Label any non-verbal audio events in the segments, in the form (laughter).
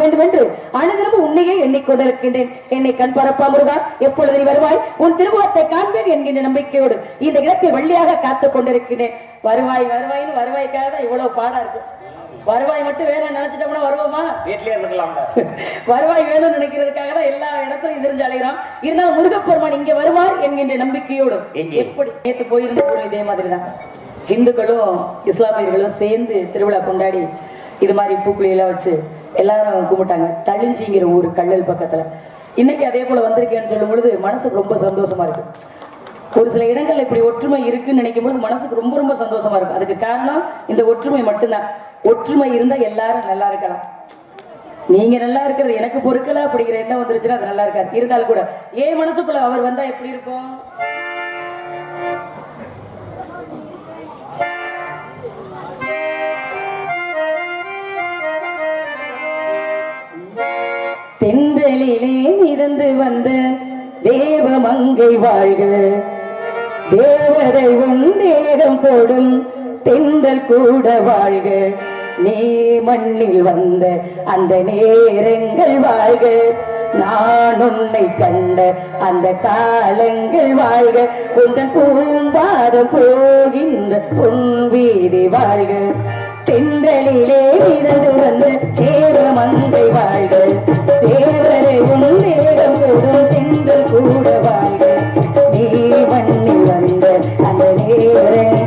வேண்டும் என்று அனுதினமும் உன்னையே எண்ணிக்கொண்டிருக்கின்றேன். என்னை கண் பரப்பா முருகா. எப்பொழுது வருவாய்? உன் திருமுகத்தை காண்பேன் என்கின்ற நம்பிக்கையோடு இந்த இடத்தில் வள்ளியாக காத்துக் கொண்டிருக்கிறேன் வருவாய் வருவாய்னு வருவாய்க்காக தான் இவ்வளவு பாடா இருக்கு. வருவாய் மட்டும் வேணும் நினைச்சிட்டோம்னா வருவோமா? வீட்லயே இருந்துக்கலாம். (laughs) வருவாய் வேணும்னு நினைக்கிறதுக்காக தான் எல்லா இடத்துலயும் தெரிஞ்சு அலைகிறோம் இருந்தாலும் முருகப்பெருமான் இங்கே வருவார் என்கின்ற நம்பிக்கையோடு? எப்படி? நேத்து போயிருந்த இதே மாதிரி தான் இந்துக்களும் இஸ்லாமியர்களும் சேர்ந்து திருவிழா கொண்டாடி இது மாதிரி பூக்குழி எல்லாம் வச்சு எல்லாரும் கும்பிட்டாங்க. தளிஞ்சிங்கிற ஊர் கல்லல் பக்கத்துல. இன்னைக்கு அதே போல வந்திருக்கேன்னு சொல்லும் பொழுது மனசுக்கு ரொம்ப சந்தோஷமா இருக்கு. ஒரு சில இடங்கள்ல இப்படி ஒற்றுமை இருக்குன்னு நினைக்கும் பொழுது மனசுக்கு ரொம்ப ரொம்ப சந்தோஷமா இருக்கும் அதுக்கு காரணம் இந்த ஒற்றுமை மட்டும்தான். ஒற்றுமை இருந்தா எல்லாரும் நல்லா இருக்கலாம். நீங்க நல்லா இருக்கிறது எனக்கு பொறுக்கல அப்படிங்கிற எண்ணம் வந்துருச்சுன்னா அது நல்லா இருக்காது. இருந்தாலும் கூட ஏன் மனசுக்குள்ள அவர் வந்தா எப்படி இருக்கும்? தென்றலிலே மிதந்து வந்த தேவ மங்கை வாழ்க. தேவரை உன் தேகம் போடும் தெந்தல் கூட வாழ்க. நீ மண்ணில் வந்த அந்த நேரங்கள் வாழ்க. நான் உன்னை கண்ட அந்த காலங்கள் வாழ்க. உந்தன் பூம்பாதம் போகின்ற உன் வீதி வாழ்க. தென்றலிலே இருந்து வந்த தேவ மங்கை வாழ்க. தேவ உன் தேகம் போடும் கூட வாழ்க நீ மண்ணில் வந்த அந்த நேரம்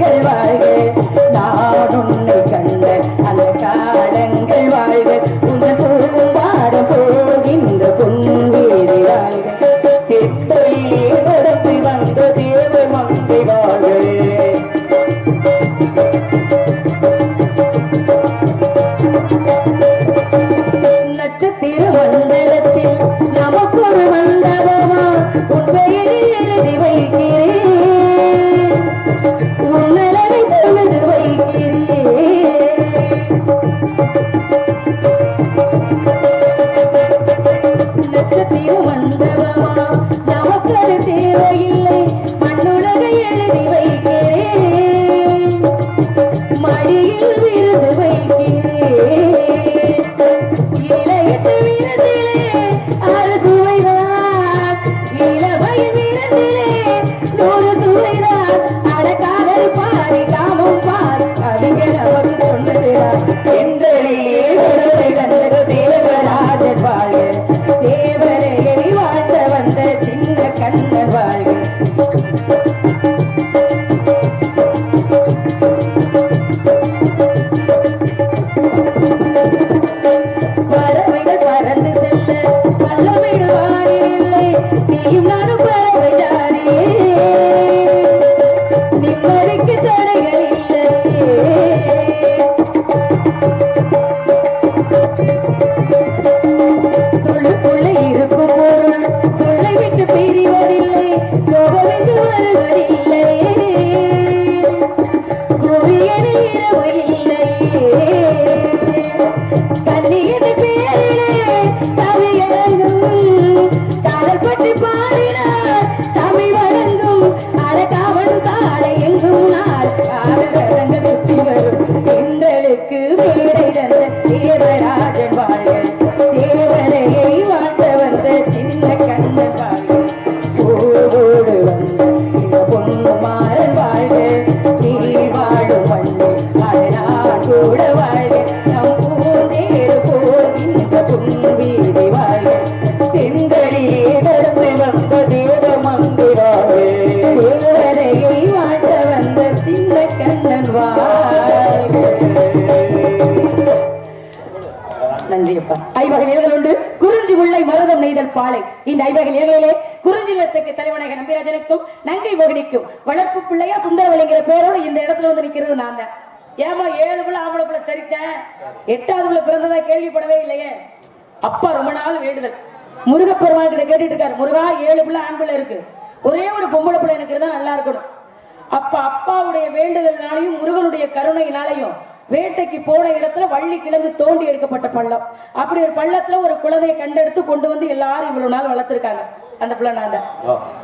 நட்சத்திர நமக்கு தேவையில்லை. ஐவகை நிலங்கள் உண்டு. குறிஞ்சி முல்லை மருதம் நெய்தல் பாலை. இந்த ஐவகை நிலங்களிலே குறிஞ்சி நிலத்துக்கு தலைவனாக நம்பிராஜனுக்கும் நங்கை மோகினிக்கும் வளர்ப்பு பிள்ளையா சுந்தரவலிங்கிற பேரோடு இந்த இடத்துல வந்து நிக்கிறது நான் தான். ஏமா ஏழு பிள்ளை ஆம்பளை பிள்ளை சரித்தேன் எட்டாவது பிள்ளை பிறந்ததா கேள்விப்படவே இல்லையே. அப்பா ரொம்ப நாள் வேண்டுதல். முருகப்பெருமாள் கிட்ட கேட்டுட்டு இருக்காரு முருகா ஏழு பிள்ளை ஆண் பிள்ளை இருக்கு. ஒரே ஒரு பொம்பளை பிள்ளை எனக்கு இருந்தா நல்லா இருக்கணும். அப்ப அப்பாவுடைய வேண்டுதல்னாலையும் முருகனுடைய கருணையினாலையும் வேட்டைக்கு போன இடத்துல வள்ளி கிழங்கு தோண்டி எடுக்கப்பட்ட பள்ளம். அப்படி ஒரு பள்ளத்துல ஒரு குழந்தையை கண்டெடுத்து கொண்டு வந்து எல்லாரும் இவ்வளவு நாள் வளர்த்திருக்காங்க. அந்த தான்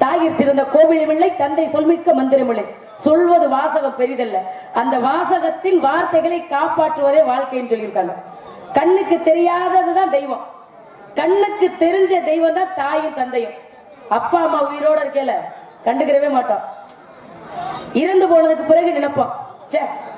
தாயிற் சிறந்த கோவிலும் இல்லை தந்தை சொல்மிக்க மந்திரமில்லை சொல்வது வாசகம் பெரிதல்ல. அந்த வாசகத்தின் வார்த்தைகளை காப்பாற்றுவதே வாழ்க்கைன்னு சொல்லியிருக்காங்க. கண்ணுக்கு தெரியாததுதான் தெய்வம். கண்ணுக்கு தெரிஞ்ச தெய்வம் தான் தாயும் தந்தையும். அப்பா அம்மா உயிரோட இருக்கேல கண்டுக்கிறவே மாட்டோம். இறந்து போனதுக்கு பிறகு நினைப்போம்.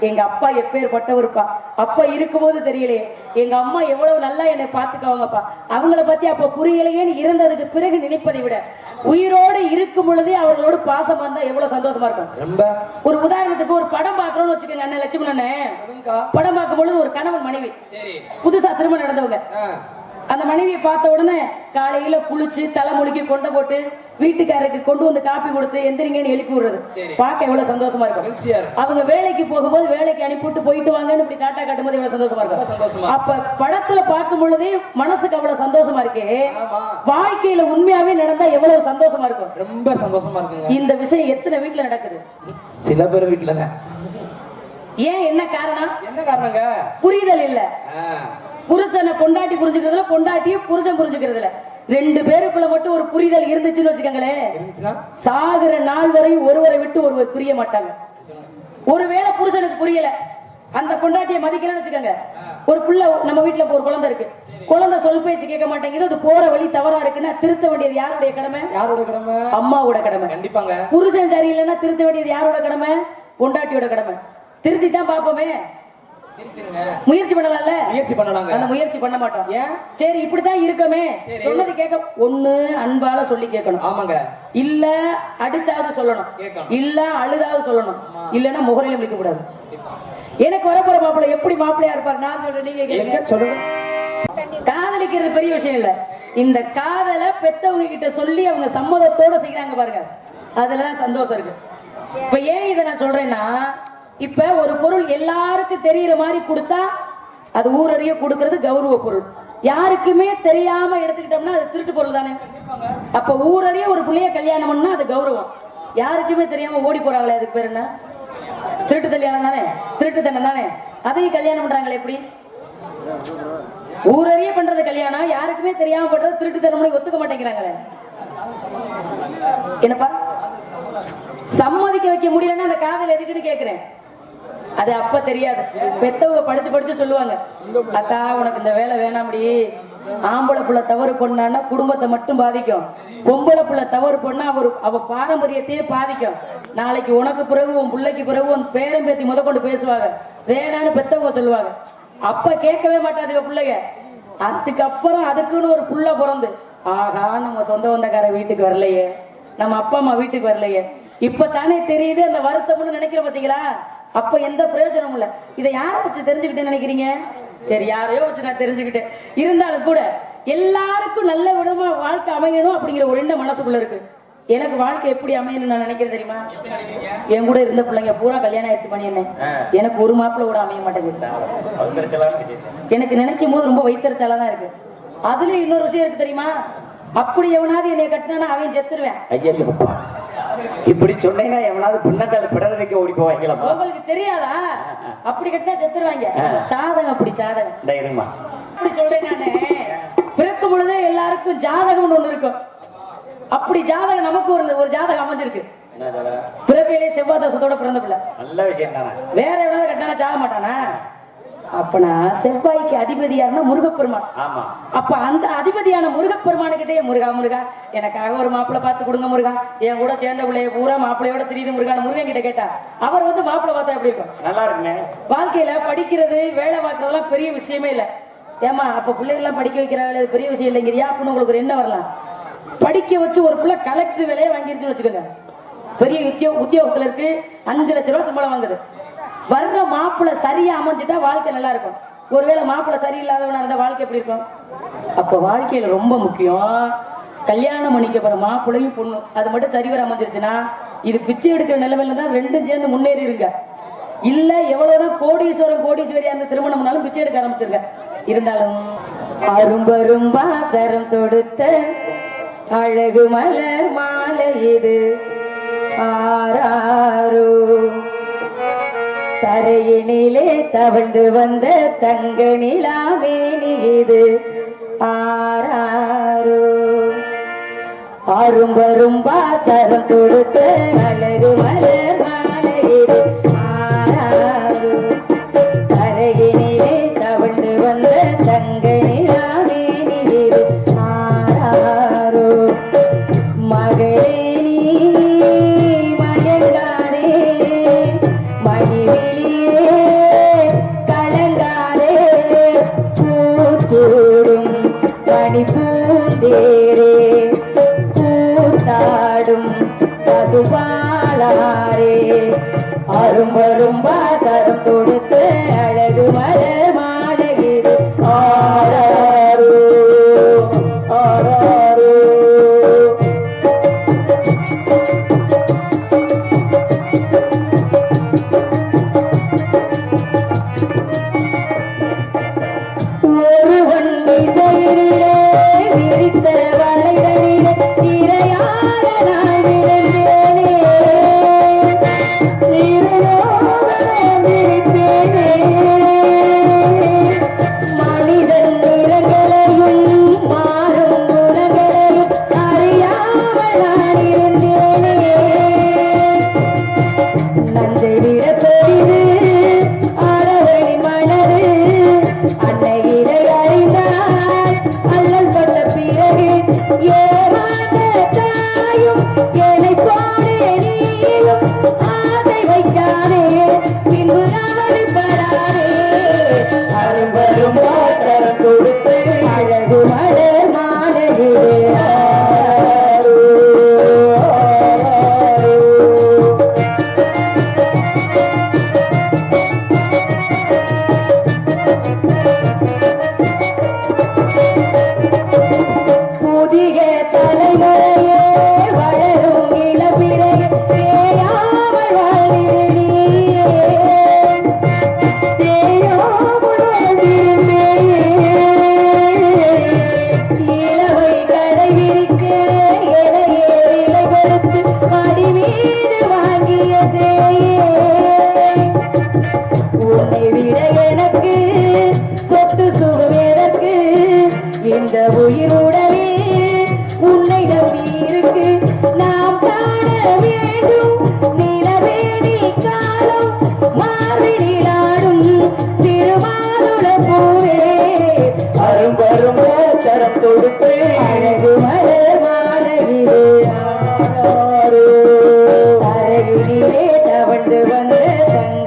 எங்க அப்பா எப்பேற்பட்டவருப்பா அப்பா இருக்கும்போது தெரியலையே எங்க அம்மா எவ்வளவு நல்லா என்னை பாத்துக்கவங்கப்பா அவங்கள பத்தி அப்ப புரியலையேன்னு இருந்ததுக்கு பிறகு நினைப்பதை விட உயிரோடு இருக்கும் பொழுதே அவர்களோடு பாசம் வந்தா எவ்வளவு சந்தோஷமா இருக்கும். ரொம்ப. ஒரு உதாரணத்துக்கு ஒரு படம் பாக்குறோம்னு வச்சுக்கோங்க அண்ணன் லட்சுமணன் படம் பார்க்கும் பொழுது ஒரு கணவன் மனைவி. புதுசா திருமணம் நடந்தவங்க. அந்த மனைவியை பார்த்த உடனே காலையில குளிச்சு தலைமுழுக்கி கொண்டு போட்டு வீட்டுக்காரருக்கு கொண்டு வந்து காப்பி கொடுத்து எந்திரிங்கன்னு எழுப்பி விடுறது. பார்க்க எவ்வளவு சந்தோஷமா இருக்கும். அவங்க வேலைக்கு போகும்போது வேலைக்கு அனுப்பிவிட்டு போயிட்டு வாங்கன்னு இப்படி டாட்டா காட்டும்போது எவ்வளவு சந்தோஷமா இருக்கும். அப்ப படத்துல பார்க்கும் பொழுதே மனசுக்கு அவ்வளவு சந்தோஷமா இருக்கே. வாழ்க்கையில உண்மையாவே நடந்தா எவ்வளவு சந்தோஷமா இருக்கும். ரொம்ப சந்தோஷமா இருக்குங்க. இந்த விஷயம் எத்தனை வீட்டுல நடக்குது? சில பேர் வீட்டுலங்க. ஏன் என்ன காரணம்? என்ன காரணங்க? புரிதல் இல்ல. புருஷனை பொண்டாட்டி புரிஞ்சுக்கிறதுல பொண்டாட்டியும் புருஷன் புரிஞ்சுக்கிறதுல. ரெண்டு பேருக்குள்ள மட்டும் ஒரு புரிதல் இருந்துச்சுன்னு வச்சுக்கோங்களேன் சாகுற நாள் வரையும் ஒருவரை விட்டு ஒருவர் புரிய மாட்டாங்க. ஒருவேளை புருஷனுக்கு புரியல அந்த பொண்டாட்டியை மதிக்கலன்னு வச்சுக்கோங்க. ஒரு புள்ள நம்ம வீட்டுல ஒரு குழந்தை இருக்கு. குழந்தை சொல் பேச்சு கேட்க மாட்டேங்குது அது போற வழி தவறா இருக்குன்னா திருத்த வேண்டியது யாருடைய கடமை? யாரோட கடமை? அம்மாவோட கடமை. கண்டிப்பாங்க. புருஷன் சரியில்லைன்னா திருத்த வேண்டியது யாரோட கடமை? பொண்டாட்டியோட கடமை. திருத்தி தான் பாப்போமே இருக்குங்க முயற்சி பண்ணலாம்ல? முயற்சி பண்ணலாங்க. அந்த முயற்சி பண்ண மாட்டோம். ஏன்? சரி இப்படித்தான் இருக்கமே. சொன்னது கேட்க ஒண்ணு அன்பால சொல்லி கேட்கணும். ஆமாங்க. இல்ல அடிச்சாவது சொல்லணும். இல்ல அழுதாவது சொல்லணும். இல்லன்னா முகரையில முடிக்க கூடாது எனக்கு வரப்போற மாப்பிள்ளை எப்படி மாப்பிள்ளையா இருப்பார்? நான் சொல்றேன் நீங்க சொல்லுங்க காதலிக்கிறது பெரிய விஷயம் இல்ல. இந்த காதலை பெத்தவங்க கிட்ட சொல்லி அவங்க சம்மதத்தோட செய்யறாங்க பாருங்க. அதுலதான் சந்தோஷம் இருக்கு. இப்ப ஏன் இதை நான் சொல்றேன்னா இப்ப ஒரு பொருள் எல்லாருக்கும் தெரியற மாதிரி கொடுத்தா அது ஊரறிய கொடுக்கறது கௌரவ பொருள். யாருக்குமே தெரியாம எடுத்துக்கிட்டோம்னா அது திருட்டு பொருள் தானே? அப்ப ஊரறிய ஒரு பிள்ளைய கல்யாணம் பண்ணா அது கௌரவம். யாருக்குமே தெரியாம ஓடி போறாங்களே அதுக்கு பேர் என்ன? திருட்டு கல்யாணம் தானே? திருட்டுத்தனம் தானே? அதையும் கல்யாணம் பண்றாங்களே எப்படி? ஊரறிய பண்றது கல்யாணம் யாருக்குமே தெரியாம பண்றது திருட்டுத்தனம்னு ஒத்துக்க மாட்டேங்கிறாங்களே. என்னப்பா? சம்மதிக்க வைக்க முடியலன்னா அந்த காதல் எதுக்குன்னு கேக்குறேன். அது அப்ப தெரியாது. பெத்தவங்க படிச்சு படிச்சு சொல்லுவாங்க. அத்தா உனக்கு இந்த வேலை வேணாம்டி. ஆம்பளை புள்ள தவறு பண்ணான்னா குடும்பத்தை மட்டும் பாதிக்கும். பொம்பளை புள்ள தவறு பண்ணா அவர் அவ பாரம்பரியத்தையே பாதிக்கும். நாளைக்கு உனக்கு பிறகு உன் பிள்ளைக்கு பிறகு உன் பேரன் பேத்தி முத கொண்டு பேசுவாங்க. வேணான்னு பெத்தவங்க சொல்லுவாங்க. அப்ப கேட்கவே மாட்டாதுங்க பிள்ளைங்க அதுக்கப்புறம் அதுக்குன்னு ஒரு புள்ள பிறந்து ஆகா நம்ம சொந்த வந்தக்கார வீட்டுக்கு வரலையே. நம்ம அப்பா அம்மா வீட்டுக்கு வரலையே. இப்ப தானே தெரியுது அந்த வருத்தம்னு நினைக்கிற பாத்தீங்களா? அப்ப எந்த பிரயோஜனமும் இல்ல. இதை யார வச்சு தெரிஞ்சுக்கிட்டேன்னு நினைக்கிறீங்க? சரி யாரையோ வச்சு நான் தெரிஞ்சுக்கிட்டேன். இருந்தாலும் கூட எல்லாருக்கும் நல்ல விதமா வாழ்க்கை அமையணும் அப்படிங்கிற ஒரு எண்ணம் மனசுக்குள்ள இருக்கு. எனக்கு வாழ்க்கை எப்படி அமையணும்னு நான் நினைக்கிறேன் தெரியுமா? என் கூட இருந்த பிள்ளைங்க பூரா கல்யாணம் ஆயிடுச்சு பண்ணி என்ன எனக்கு ஒரு மாப்பிள்ளை கூட அமைய மாட்டேங்குது. எனக்கு நினைக்கும் போது ரொம்ப வைத்தறிச்சாலா தான் இருக்கு. அதுல இன்னொரு விஷயம் இருக்கு தெரியுமா? அப்படி எவனாவது என்னை கட்டினா அவன் செத்துருவேன். ஐயோ இப்படி சொன்னீங்கன்னா எவனாவது பின்னக்கால பிடர வைக்க ஓடி போவாங்களா உங்களுக்கு தெரியாதா? அப்படி கட்டினா செத்துருவாங்க. சாதகம் அப்படி சாதகம். இருமா அப்படி சொல்றேன் நானு. பிறக்கும் பொழுதே எல்லாருக்கும் ஜாதகம்னு ஒண்ணு இருக்கும். அப்படி ஜாதகம் நமக்கு ஒரு ஒரு ஜாதகம் அமைஞ்சிருக்கு? பிறக்கையிலே செவ்வாய் தோஷத்தோட பிறந்த பிள்ளை. நல்ல விஷயம் தானே. வேற எவனாவது கட்டினா சாக மாட்டானா? அப்பனா செவ்வாய்க்கு அதிபதியாருன்னா முருகப்பெருமான். அப்ப அந்த அதிபதியான முருகப்பெருமானுக்கிட்டே முருகா முருகா எனக்காக ஒரு மாப்பிள்ளை பார்த்து கொடுங்க முருகா. என் கூட சேர்ந்த பிள்ளைய பூரா மாப்பிள்ளையோட திடீர்னு முருகான முருகன் கிட்ட கேட்டா அவர் வந்து மாப்பிள்ளை பார்த்தா எப்படி இருக்கும்? நல்லா இருக்குங்க வாழ்க்கையில படிக்கிறது வேலை பார்க்கறதெல்லாம் பெரிய விஷயமே இல்ல. ஏமா அப்ப பிள்ளைகள்லாம் படிக்க வைக்கிறாங்க இது பெரிய விஷயம் இல்லைங்கிறியா? அப்படின்னு உங்களுக்கு ஒரு என்ன வரலாம். படிக்க வச்சு ஒரு பிள்ளை கலெக்டர் வேலையை வாங்கிருச்சுன்னு வச்சுக்கோங்க. பெரிய உத்தியோ உத்தியோகத்துல இருக்கு. அஞ்சு லட்ச ரூபாய் சம்பளம் வாங்குது. வர்ற மாப்பிள்ள சரியா அமைஞ்சிட்டா வாழ்க்கை நல்லா இருக்கும். ஒருவேளை மாப்பிள்ளை சரியில்லாதவனா இருந்தா வாழ்க்கை எப்படி இருக்கும்? அப்ப வாழ்க்கையில ரொம்ப முக்கியம். கல்யாணம் பண்ணிக்க போற மாப்பிள்ளையும் பொண்ணு அது மட்டும் சரிவர அமைஞ்சிருச்சுன்னா இது பிச்சை எடுக்கிற நிலைமையில தான் ரெண்டும் சேர்ந்து முன்னேறி இருங்க. இல்ல எவ்வளவுதான் கோடீஸ்வரன் கோடீஸ்வரியா இருந்து திருமணம் பண்ணாலும் பிச்சை எடுக்க ஆரம்பிச்சிருங்க. இருந்தாலும் அரும்பரும்பா சரம் தொடுத்த அழகு மலர் மாலை இது. ஆராரோ. தரையினிலே தவழ்ந்து வந்த தங்க நிலாமேனி இது ஆராரோ? அரும்பரும்பா சரம் தொடுத்த அழகு மலர் தேரே கூத்தாடும் பசுபாலாரே அரும்பரும்பா அருகிலே தவழ்ந்து தங்க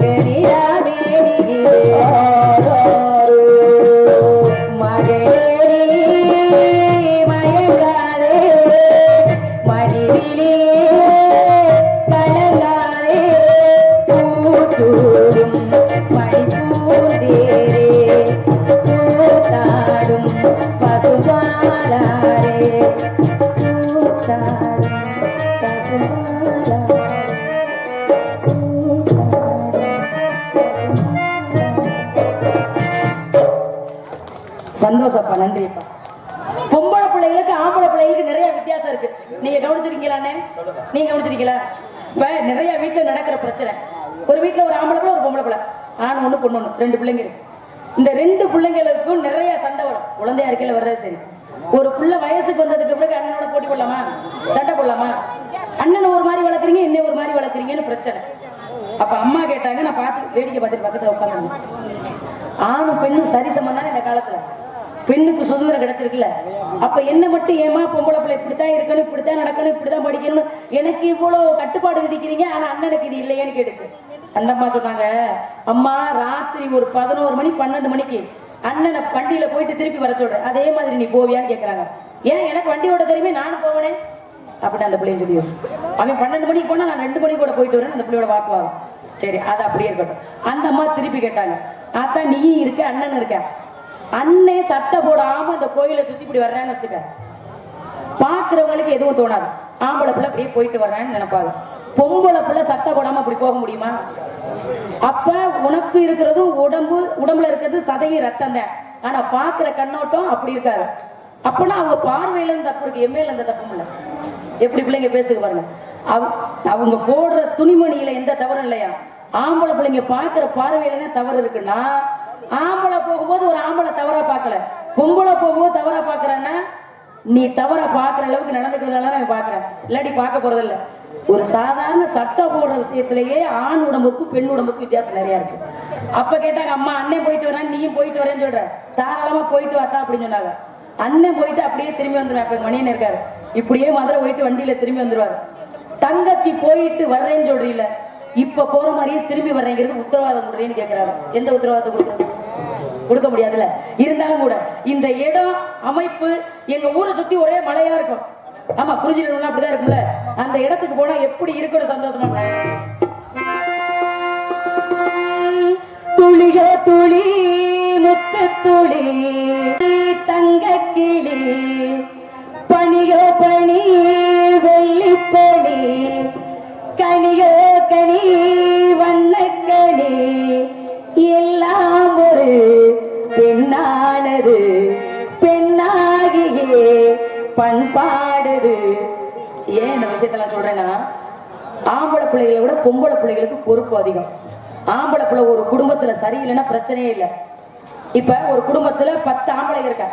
சந்தோஷப்பா நன்றிப்பா பொம்பளை பிள்ளைகளுக்கு ஆம்பளை பிள்ளைகளுக்கு நிறைய வித்தியாசம் இருக்கு. நீங்க கவனிச்சிருக்கீங்களாண்ணே நீங்க கவனிச்சிருக்கீங்களா? இப்ப நிறைய வீட்டுல நடக்கிற பிரச்சனை. ஒரு வீட்டுல ஒரு ஆம்பளை பிள்ளை ஒரு பொம்பளை பிள்ளை. ஆண் ஒண்ணு பொண்ணு ஒண்ணு ரெண்டு பிள்ளைங்க இருக்கு. இந்த ரெண்டு பிள்ளைங்களுக்கும் நிறைய சண்டை வரும். குழந்தையா இருக்கையில வர்றது சரி. ஒரு புள்ள வயசுக்கு வந்ததுக்கு பிறகு அண்ணனோட போட்டி போடலாமா? சண்டை போடலாமா? அண்ணனை ஒரு மாதிரி வளர்க்குறீங்க என்ன ஒரு மாதிரி வளர்க்குறீங்கன்னு பிரச்சனை. அப்ப அம்மா கேட்டாங்க நான் பார்த்து வேடிக்கை பார்த்துட்டு பக்கத்துல உட்காந்து ஆணும் பெண்ணும் சரி தானே இந்த காலத்துல? பெண்ணுக்கு சுதந்திரம் கிடைச்சிருக்குல்ல? அப்ப என்ன மட்டும் ஏமா பொம்பளை பிள்ளை இப்படித்தான் இருக்கணும் இப்படித்தான் நடக்கணும் இப்படித்தான் படிக்கணும் எனக்கு இவ்வளவு கட்டுப்பாடு விதிக்கிறீங்க ஆனா அண்ணனுக்கு இது இல்லையேன்னு கேட்டுச்சு. அந்த அம்மா சொன்னாங்க அம்மா ராத்திரி ஒரு பதினோரு மணி பன்னெண்டு மணிக்கு அண்ணனை வண்டியில போயிட்டு திருப்பி வர சொல்றேன். அதே மாதிரி நீ போவியான்னு கேக்குறாங்க. ஏன் எனக்கு வண்டி தெரியுமே நானும் போவனே? அப்படின்னு அந்த பிள்ளைய சொல்லி வச்சு. அவன் பன்னெண்டு மணிக்கு போனா நான் ரெண்டு மணி கூட போயிட்டு வரேன் அந்த பிள்ளையோட வாக்குவாதம் சரி அது அப்படியே இருக்கட்டும். அந்த அம்மா திருப்பி கேட்டாங்க ஆத்தா நீயும் இருக்க அண்ணன் இருக்க? அண்ணே சட்டை போடாம அந்த கோயிலை சுத்தி இப்படி வர்றேன்னு வச்சுக்க. பாக்குறவங்களுக்கு எதுவும் தோணாது. ஆம்பளை பிள்ளை அப்படியே போயிட்டு வர்றேன்னு நினைப்பாங்க. பொம்பளை பிள்ளை சட்டை போடாம அப்படி போக முடியுமா? அப்ப உனக்கு இருக்கிறது உடம்பு உடம்புல இருக்கிறது சதையும் ரத்தம் தான். ஆனா பாக்குற கண்ணோட்டம் அப்படி இருக்காது. அப்பனா அவங்க பார்வையில இருந்து தப்பு இருக்கு. எம்மையில இருந்த தப்பும் இல்லை. எப்படி பிள்ளைங்க பேசுக்கு பாருங்க. அவ- அவங்க போடுற துணிமணியில எந்த தவறும் இல்லையா? ஆம்பளை பிள்ளைங்க பாக்குற பார்வையில தான் தவறு இருக்குன்னா ஆம்பளை போகும்போது ஒரு ஆம்பளை தவறா பார்க்கல. பொம்பளை போகும்போது தவறா பாக்குறேன்னா நீ தவற பாக்குற அளவுக்கு நடந்துக்கிறதால நான் பாக்குறேன் இல்லாட்டி பார்க்க போறது இல்ல ஒரு சாதாரண சட்டை போடுற விஷயத்திலேயே ஆண் உடம்புக்கும் பெண் உடம்புக்கும் வித்தியாசம் நிறைய இருக்கு. அப்ப கேட்டாங்க அம்மா அண்ணன் போயிட்டு வரேன் நீயும் போயிட்டு வரேன்னு சொல்ற தாராளமா போயிட்டு வாத்தா அப்படின்னு சொன்னாங்க. அண்ணன் போயிட்டு அப்படியே திரும்பி வந்துருவார் இப்ப மணியன் இருக்காரு. இப்படியே மதுரை போயிட்டு வண்டியில திரும்பி வந்துருவாரு. தங்கச்சி போயிட்டு வர்றேன்னு சொல்றீல இப்ப போற மாதிரியே திரும்பி வர்றேங்கிறது உத்தரவாதம் கொடுறேன்னு கேக்குறாரு. எந்த உத்தரவாதத்தை கொடுக்குறது கொடுக்க முடியாதுல்ல. இருந்தாலும் கூட இந்த இடம் அமைப்பு எங்க ஊரை சுத்தி ஒரே மலையா இருக்கும். ஆமா குறிஞ்சில அப்படிதான் இருக்கும்ல. அந்த இடத்துக்கு போனா எப்படி இருக்கணும் சந்தோஷமா துளியோ துளி முத்து துளி தங்க கிளி பனியோ பனி வெள்ளி பனி கனியோ கனி வண்ணக்கனி. ஏன் இந்த விஷயத்தெல்லாம் சொல்றேன்னா ஆம்பளை பிள்ளைகளை விட பொம்பளை பிள்ளைகளுக்கு பொறுப்பு அதிகம். ஆம்பளை பிள்ளை ஒரு குடும்பத்துல சரியில்லைன்னா பிரச்சனையே இல்லை. இப்ப ஒரு குடும்பத்துல பத்து ஆம்பளை இருக்க.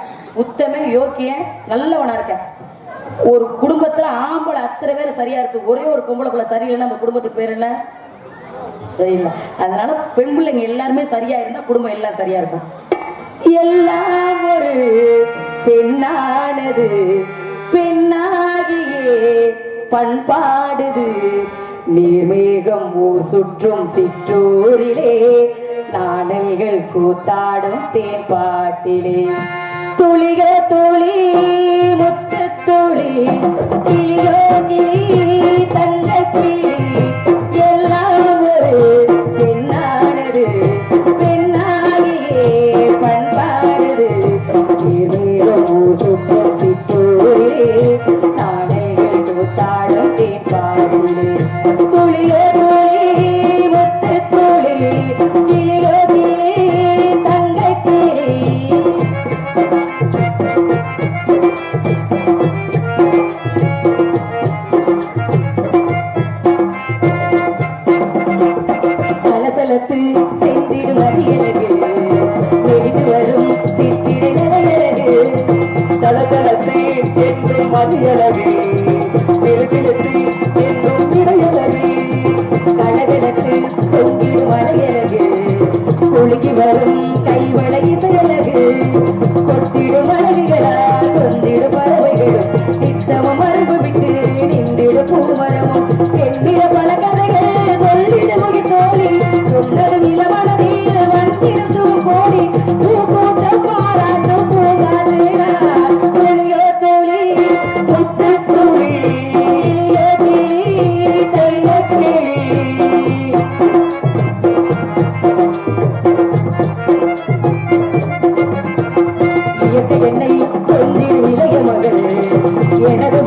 உத்தமே யோக்கியன் நல்லவனா இருக்க. ஒரு குடும்பத்துல ஆம்பளை அத்தனை பேர் சரியா இருக்கு. ஒரே ஒரு பொம்பளை பிள்ளை சரியில்லைன்னா அந்த குடும்பத்துக்கு பேர் என்ன? சரியில்லை அதனால பெண் பிள்ளைங்க எல்லாருமே சரியா இருந்தா குடும்பம் எல்லாம் சரியா இருக்கும். எல்லாம் ஒரு பெண்ணானது. பெண்ணாகியே பண்பாடுது. நீர்மேகம் ஊர் சுற்றும் சிற்றூரிலே. நாணல்கள் கூத்தாடும் தேன்பாட்டிலே. துளிக துளி முத்து துளி கிளியோ கிளி தன் கூத்தாடும் வரும் yeah.